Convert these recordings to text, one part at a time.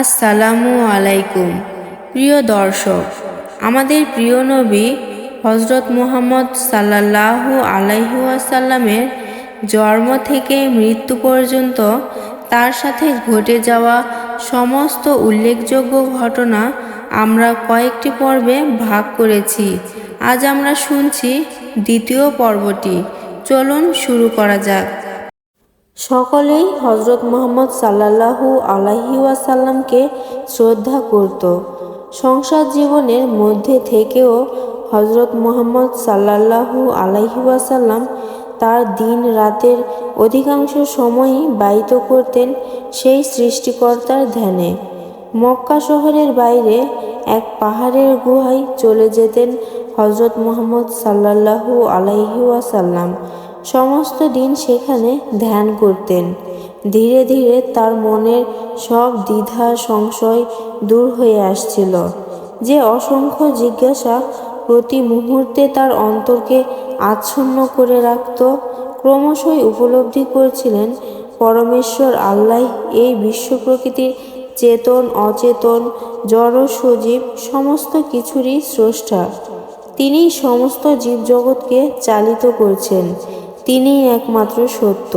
আসসালামু আলাইকুম। প্রিয় দর্শক, আমাদের প্রিয় নবী হজরত মুহাম্মদ সাল্লাল্লাহু আলাইহি ওয়াসাল্লামের জন্ম থেকে মৃত্যু পর্যন্ত তার সাথে ঘটে যাওয়া সমস্ত উল্লেখযোগ্য ঘটনা আমরা কয়েকটি পর্বে ভাগ করেছি। আজ আমরা শুনছি দ্বিতীয় পর্বটি। চলুন শুরু করা যাক। সকলেই হজরত মোহাম্মদ সাল্লাল্লাহু আলাহি ওয়াসাল্লামকে শ্রদ্ধা করত। সংসার জীবনের মধ্যে থেকেও হজরত মোহাম্মদ সাল্লাল্লাহু আলাহি ওয়াসাল্লাম তার দিন রাতের অধিকাংশ সময়ই ব্যয়িত করতেন সেই সৃষ্টিকর্তার ধ্যানে। মক্কা শহরের বাইরে এক পাহাড়ের গুহায় চলে যেতেন হজরত মোহাম্মদ সাল্লাল্লাহু আলাইহি ওয়াসাল্লাম। সমস্ত দিন সেখানে ধ্যান করতেন। ধীরে ধীরে তার মনের সব দ্বিধা, সংশয় দূর হয়ে আসছিল। যে অসংখ্য জিজ্ঞাসা প্রতি মুহূর্তে তার অন্তরকে আচ্ছন্ন করে রাখত, ক্রমশই উপলব্ধি করছিলেন, পরমেশ্বর আল্লাহ এই বিশ্ব প্রকৃতির চেতন, অচেতন, জড়, সজীব সমস্ত কিছুরই স্রষ্টা। তিনি সমস্ত জীবজগৎকে চালিত করছেন। তিনিই একমাত্র সত্য।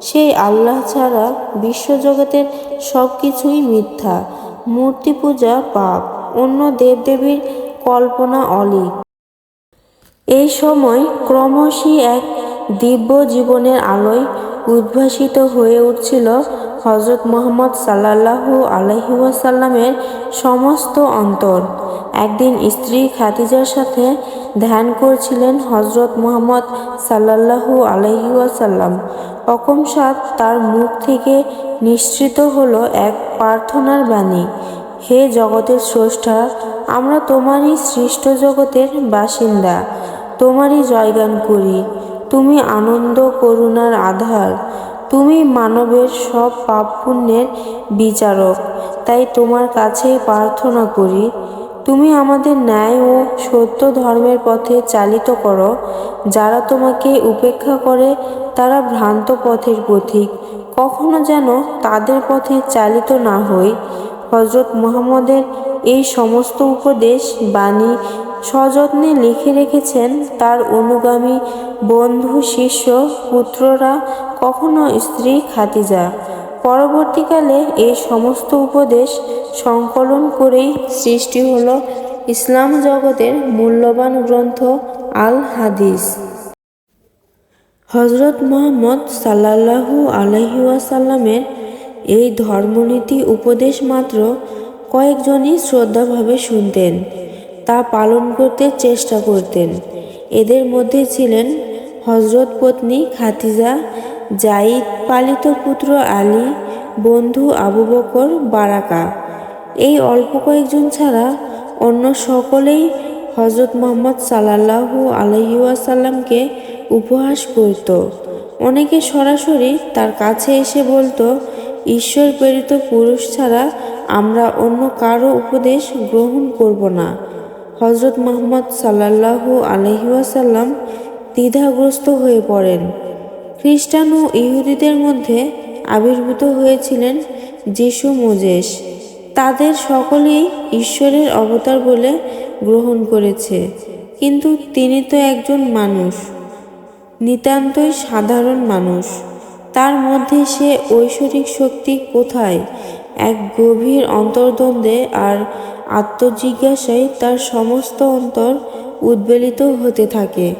সেই আল্লাহ ছাড়া বিশ্বজগতের সব কিছুই মিথ্যা মূর্তি পূজা পাপ, অন্য দেবদেবীর কল্পনা অলিক। এই সময় ক্রমশই এক দিব্য জীবনের আলোয় উদ্ভাসিত হয়ে উঠছিল হজরত মোহাম্মদ সাল্লাল্লাহু আলহি ওয়াসাল্লামের সমস্ত অন্তর। একদিন স্ত্রী খাদিজার সাথে ধ্যান করছিলেন হজরত মোহাম্মদ সাল্লাল্লাহু আলহি ওয়াসাল্লাম। অকমসাত তার মুখ থেকে নিঃসৃত হলো এক প্রার্থনার বাণী, হে জগতের স্রষ্টা, আমরা তোমারই সৃষ্ট জগতের বাসিন্দা, তোমারই জয়গান করি। তুমি আনন্দ করুণার আধার। তুমি মানবের সব পাপ পুণ্যের বিচারক, তাই তোমার কাছেই প্রার্থনা করি। তুমি আমাদের ন্যায় ও সত্য ধর্মের পথে চালিত করো। যারা তোমাকে উপেক্ষা করে, তারা ভ্রান্ত পথের পথিক। কখনো যেন তাদের পথে চালিত না হই। হজরত মোহাম্মদের এই সমস্ত উপদেশ বাণী সযত্নে লিখে রেখেছেন, তার অনুগামী বন্ধু, শিষ্য, পুত্ররা, কখনো স্ত্রী খাতিজা পরবর্তীকালে এই সমস্ত উপদেশ সংকলন করেই সৃষ্টি হল ইসলাম জগতের মূল্যবান গ্রন্থ আল হাদিস হজরত মোহাম্মদ সাল্লাল্লাহু আলহি ওয়াসাল্লামের এই ধর্মনীতি উপদেশ মাত্র কয়েকজনই শ্রদ্ধাভাবে শুনতেন। তা পালন করতে চেষ্টা করতেন। এদের মধ্যে ছিলেন হজরত পত্নী খাতিজা জাইদ পালিত পুত্র আলী, বন্ধু আবু বকর, বারাকা। এই অল্প কয়েকজন ছাড়া অন্য সকলেই হজরত মোহাম্মদ সাল্লাহু আলহিউসাল্লামকে উপহাস করত। অনেকে সরাসরি তার কাছে এসে বলতো ঈশ্বর প্রেরিত পুরুষ ছাড়া আমরা অন্য কারও উপদেশ গ্রহণ করব না। হজরত মোহাম্মদ সাল্লাহু আলহিউসাল্লাম দ্বিধাগ্রস্ত হয়ে পড়েন। খ্রিস্টান ও ইহুদিদের মধ্যে আবির্ভূত হয়েছিলেন যিশু মোজেস। তাদের সকলেই ঈশ্বরের অবতার বলে গ্রহণ করেছে, কিন্তু তিনি তো একজন মানুষ, নিতান্তই সাধারণ মানুষ। তার মধ্যে সে ঐশ্বরিক শক্তি কোথায়? এক গভীর অন্তর্দ্বন্দ্বে আর আত্মজিজ্ঞাসায় তার সমস্ত অন্তর উদ্বেলিত হতে থাকে।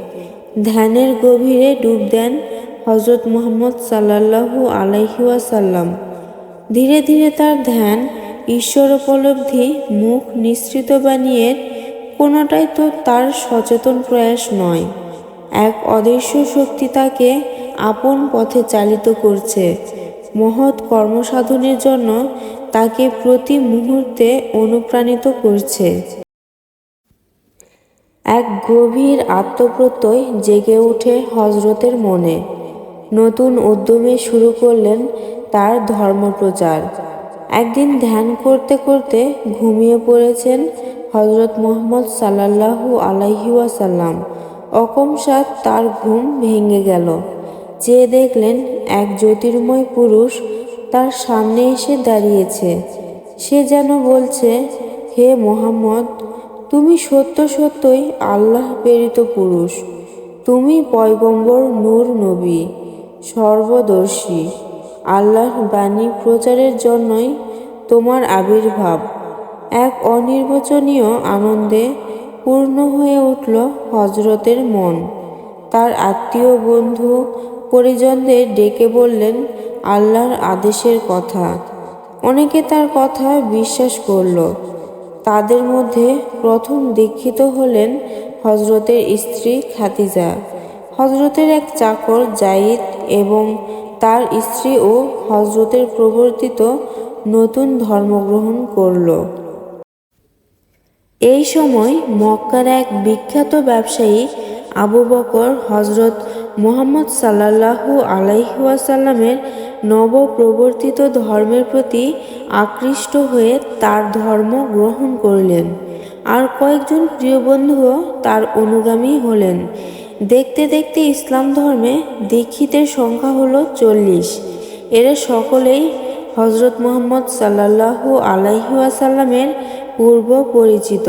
ধ্যানের গভীরে ডুব দেন হজরত মোহাম্মদ সাল্লাহু আলাইহিওয়াসাল্লাম ধীরে ধীরে তার ধ্যান ঈশ্বর উপলব্ধি মুখ নিঃসৃত বানিয়ে কোনোটাই তো তার সচেতন প্রয়াস নয়। এক অদৃশ্য শক্তি তাকে আপন পথে চালিত করছে। মহৎ কর্মসাধনের জন্য তাকে প্রতি মুহূর্তে অনুপ্রাণিত করছে। এক গভীর আত্মপ্রত্যয় জেগে ওঠে হজরতের মনে। নতুন উদ্যমে শুরু করলেন তার ধর্মপ্রচার। একদিন ধ্যান করতে করতে ঘুমিয়ে পড়েছেন হজরত মোহাম্মদ সাল্লাহু আলাইহিওয়াসাল্লাম অকমসাত তার ঘুম ভেঙে গেল। চেয়ে দেখলেন এক জ্যোতির্ময় পুরুষ তার সামনে এসে দাঁড়িয়েছে। সে যেন বলছে, হে মোহাম্মদ, তুমি সত্য সত্যই আল্লাহ প্রেরিত পুরুষ। তুমি পয়গম্বর নূর নবী, সর্বদর্শী। আল্লাহর বাণী প্রচারের জন্যই তোমার আবির্ভাব। এক অনির্বচনীয় আনন্দে পূর্ণ হয়ে উঠল হজরতের মন। তার আত্মীয় বন্ধু পরিজনদের ডেকে বললেন, আল্লাহর আদেশের কথা। অনেকে তার কথা বিশ্বাস করল। তাদের মধ্যে প্রথম দীক্ষিত হলেন হজরতের স্ত্রী খাতিজা হজরতের এক চাকর জাইদ এবং তার স্ত্রী ও হজরতের প্রবর্তিত নতুন ধর্মগ্রহণ করল। এই সময় মক্কার এক বিখ্যাত ব্যবসায়ী আবু বকর হজরত মোহাম্মদ সাল্লাহু আলাইহাসাল্লামের নবপ্রবর্তিত ধর্মের প্রতি আকৃষ্ট হয়ে তার ধর্ম গ্রহণ করলেন। আর কয়েকজন প্রিয় বন্ধুও তার অনুগামী হলেন। দেখতে দেখতে ইসলাম ধর্মে দীক্ষিতের সংখ্যা হলো চল্লিশ। এরা সকলেই হজরত মোহাম্মদ সাল্লাহু আলাইহাসাল্লামের পূর্ব পরিচিত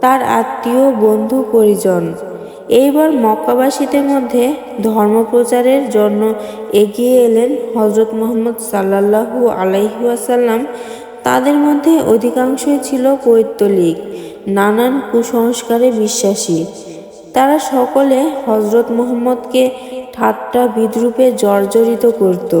তার আত্মীয়, বন্ধু, পরিজন। এইবার মক্কাবাসীদের মধ্যে ধর্মপ্রচারের জন্য এগিয়ে এলেন হজরত মোহাম্মদ সাল্লাহু আলাইহাসাল্লাম তাদের মধ্যে অধিকাংশই ছিল পৈত্তলিক নানান কুসংস্কারে বিশ্বাসী। তারা সকলে হজরত মোহাম্মদকে ঠাট্টা বিদ্রুপে জর্জরিত করত।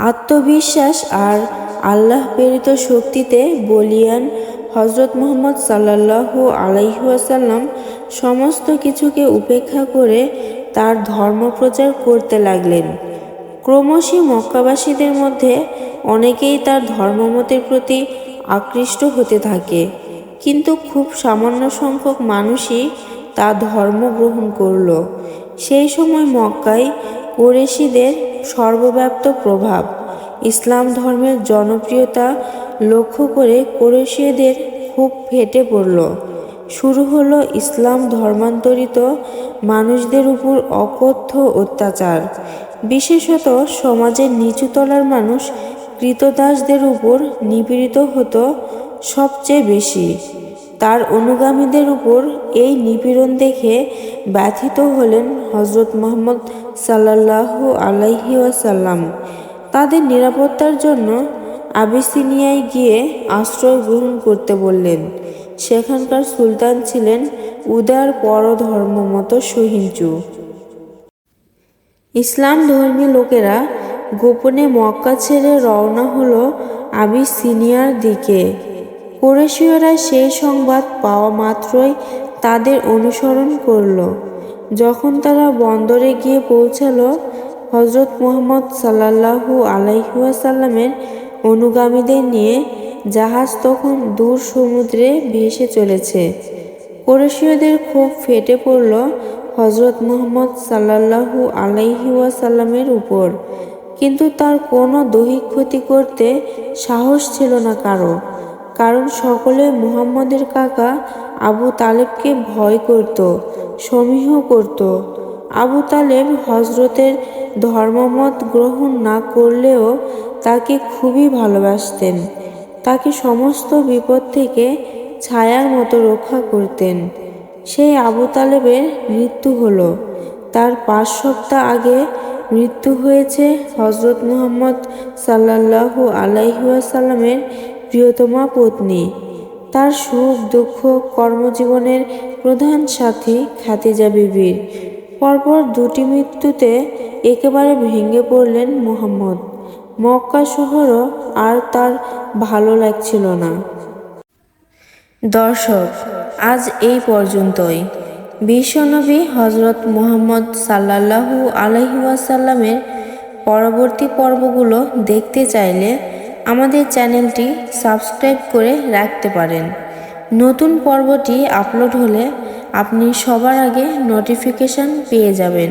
আত্মবিশ্বাস আর আল্লাহ প্রেরিত শক্তিতে বলিয়ান হজরত মোহাম্মদ সাল্লাহু আলাইহাসাল্লাম সমস্ত কিছুকে উপেক্ষা করে তার ধর্ম প্রচার করতে লাগলেন। ক্রমশই মক্কাবাসীদের মধ্যে অনেকেই তার ধর্মমতের প্রতি আকৃষ্ট হতে থাকে। কিন্তু খুব সামান্য সংখ্যক মানুষই তা ধর্ম গ্রহণ করল। সেই সময় মক্কায় কুরেশিদের সর্বব্যাপ্ত প্রভাব, ইসলাম ধর্মের জনপ্রিয়তা লক্ষ্য করে কুরেশিদের খুব ফেটে পড়ল। শুরু হলো ইসলাম ধর্মান্তরিত মানুষদের উপর অকথ্য অত্যাচার। বিশেষত সমাজের নিচুতলার মানুষ কৃতদাসদের উপর নিপীড়িত হতো সবচেয়ে বেশি। তার অনুগামীদের উপর এই নিপীড়ন দেখে ব্যথিত হলেন হজরত মোহাম্মদ সাল্লাহু আলাইহি ওয়াসাল্লাম। তাদের নিরাপত্তার জন্য আবিসিনিয়ায় গিয়ে আশ্রয় গ্রহণ করতে বললেন। সেখানকার সুলতান ছিলেন উদার পরধর্মমত সহিঞ্চু ইসলাম ধর্মী লোকেরা গোপনে মক্কা ছেড়ে রওনা হলো আবিসিনিয়ার দিকে। কুরেশীয়রা সেই সংবাদ পাওয়া মাত্রই তাদের অনুসরণ করল। যখন তারা বন্দরে গিয়ে পৌঁছালো হজরত মোহাম্মদ সাল্লাহু আলাইহুয়াসাল্লামের অনুগামীদের নিয়ে জাহাজ তখন দূর সমুদ্রে ভেসে চলেছে। কুরেশীয়দের খুব ফেটে পড়ল হজরত মোহাম্মদ সাল্লাহু আলাইহুয়াসাল্লামের উপর। কিন্তু তার কোনো দৈহিক ক্ষতি করতে সাহস ছিল না কারও, কারণ সকলে মুহাম্মদের কাকা আবু তালেবকে ভয় করত, সমীহ করত। আবু তালেব হজরতের ধর্মমত গ্রহণ না করলেও তাকে খুবই ভালোবাসতেন। তাকে সমস্ত বিপদ থেকে ছায়ার মতো রক্ষা করতেন। সেই আবু তালেবের মৃত্যু হলো। তার পাঁচ সপ্তাহ আগে মৃত্যু হয়েছে হজরত মুহাম্মদ সাল্লাহু আলাইহাসাল্লামের প্রিয়তমা পত্নী। তার সুখ, দুঃখ, কর্মজীবনের প্রধান সাথী খাতিজা বিবির। পরপর দুটি মৃত্যুতে একেবারে ভেঙে পড়লেন মোহাম্মদ। মক্কা শহরও আর তার ভালো লাগছিল না। দর্শক, আজ এই পর্যন্তই। বিশ্বনবী হজরত মোহাম্মদ সাল্লাহু আলহিউসাল্লামের পরবর্তী পর্বগুলো দেখতে চাইলে আমাদের চ্যানেলটি সাবস্ক্রাইব করে রাখতে পারেন। নতুন পর্বটি আপলোড হলে আপনি সবার আগে নোটিফিকেশান পেয়ে যাবেন।